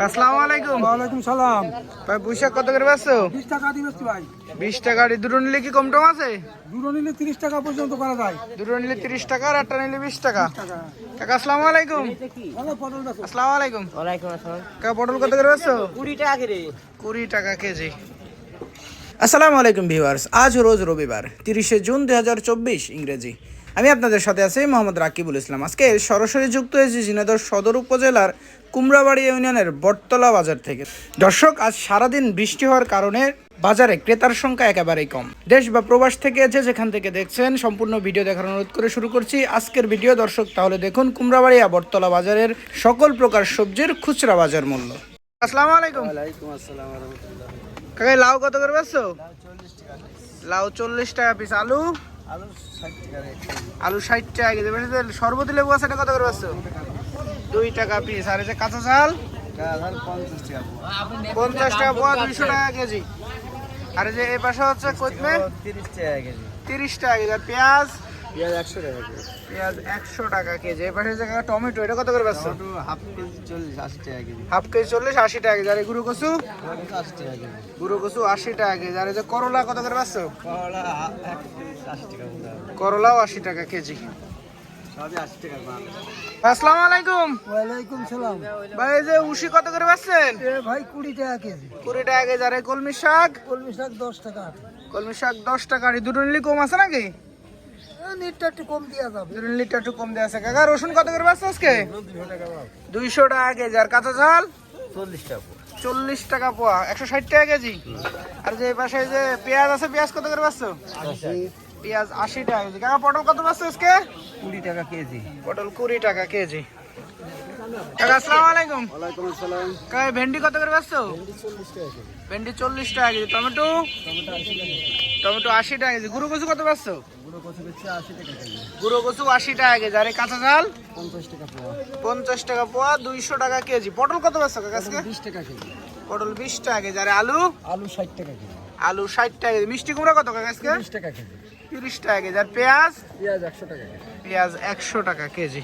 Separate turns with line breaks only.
আসসালামু আলাইকুম।
ওয়ালাইকুম সালাম।
ভাই পুঁইশাক কত করে বেচছো?
বিশ টাকা দিবেন ভাই।
বিশ টাকা দুটো নিলে কি কম টম আছে?
দুটো নিলে তিরিশ টাকা পর্যন্ত করা যায়।
দুটো নিলে তিরিশ টাকা আর একটা নিলে বিশ টাকা।
টাকা।
কাকা আসসালামু আলাইকুম।
ভালো পটল বেচো।
আসসালামু আলাইকুম।
ওয়ালাইকুম আসসালাম।
কাকা পটল কত করে বেচছো?
কুড়ি টাকা করে
কুড়ি টাকা কেজি। আসসালামু আলাইকুম ভিউয়ার্স। আজ রোজ রবিবার তিরিশে জুন দুই হাজার চব্বিশ ইংরেজি। আমি আপনাদের সাথে আছি মোহাম্মদ রাকিবুল ইসলাম। আজকে সরাসরি যুক্ত হয়েছি ঝিনাইদহ সদর উপজেলার কুমড়াবাড়ি ইউনিয়নের বটতলা বাজার থেকে। দর্শক আজ সারাদিন বৃষ্টি হওয়ার কারণে বাজারে ক্রেতার সংখ্যা একেবারেই কম। দেশ বা প্রবাস থেকে যে যেখান থেকে দেখছেন সম্পূর্ণ ভিডিও দেখার অনুরোধ করে শুরু করছি আজকের ভিডিও। দর্শক তাহলে দেখুন কুমড়াবাড়িয়া বটতলা বাজারের সকল প্রকার সবজির খুচরা বাজার মূল্য। আসসালামু আলাইকুম। কাকা লাউ কত করে বেচছো? লাউ চল্লিশ টাকা পিস আলু?
আলু ষাট টাকা
আলু ষাট টাকা কেজি। সরবতি লেবু আছে কত করে বেচছো? দুই টাকা পিস আর এই যে কাঁচা চাল?
পঞ্চাশ টাকা
পোয়া দুইশো টাকা কেজি। আর এই যে এই পাশে হচ্ছে
তিরিশ টাকা কেজি
তিরিশ টাকা কেজি। আর পেঁয়াজ?
পেঁয়াজ একশো টাকা কেজি।
পেঁয়াজ একশো টাকা কেজি এই পাশে যে টমেটো এটা কত করে বেচছো?
হাফ কেজি চল্লিশ আশি টাকা কেজি।
হাফ কেজি চল্লিশ আশি টাকা কেজি আর এই গুরু কচু?
টমেটো আশি টাকা কেজি
গুরু কচু আশি টাকা কেজি। আর এই যে করলা কত করে বেচছো?
করলা
করলাও আশি টাকা কেজি
সবই আশি টাকা মাল
আসসালামু আলাইকুম।
ওয়ালাইকুম সালাম।
ভাই এই যে উশি কত করে
এ ভাই টাকা কেজি।
কুড়ি টাকা কেজি। আর কলমি শাক?
কলমি শাক দশ টাকা
কলমি শাক দশ টাকা আর দুটো নিলে কম আছে নাকি?
নেটটা একটু কম দেওয়া যাবে।
দুটো নিলে একটু কম দেওয়া আছে। কাকা রসুন কত করে আজকে? দুইশো টাকা কেজি। আর কাঁচা ঝাল?
চল্লিশ টাকা
চল্লিশ টাকা পোয়া। একশো ষাট টাকা কেজি। আর যে পাশে যে পেঁয়াজ আছে পেঁয়াজ কত করে পেঁয়াজ আশি টাকা কেজি। কাকা পটল কত বেচছো আজকে?
কুড়ি টাকা কেজি
পটল কুড়ি টাকা কেজি আসসালামু আলাইকুম
ওয়ালাইকুম আসসালাম
কাকা ভেন্ডি কত করে বেচছো ভেন্ডি চল্লিশ টাকা কেজি টমেটো টমেটো আশি টাকা কেজি গুরু কচু কত বেচছো
গুঁড়ো কচু বেচছে আশি টাকা কেজি
গুঁড়ো কচু আশি টাকা কেজি আর কাঁচা ঝাল
পঞ্চাশ টাকা পোয়া
পঞ্চাশ টাকা পোয়া দুইশো টাকা কেজি পটল কত বেচছো কাকা আজকে
বিশ টাকা কেজি
পটল বিশ টাকা কেজি। আর আলু?
আলু ষাট টাকা কেজি।
আলু ষাট টাকা কেজি। মিষ্টি কুমড়া কত কাকা আজকে?
বিশ টাকা কেজি।
তিরিশ টাকা কেজি। আর পেঁয়াজ?
পেঁয়াজ একশো টাকা কেজি।
পেঁয়াজ একশো টাকা কেজি।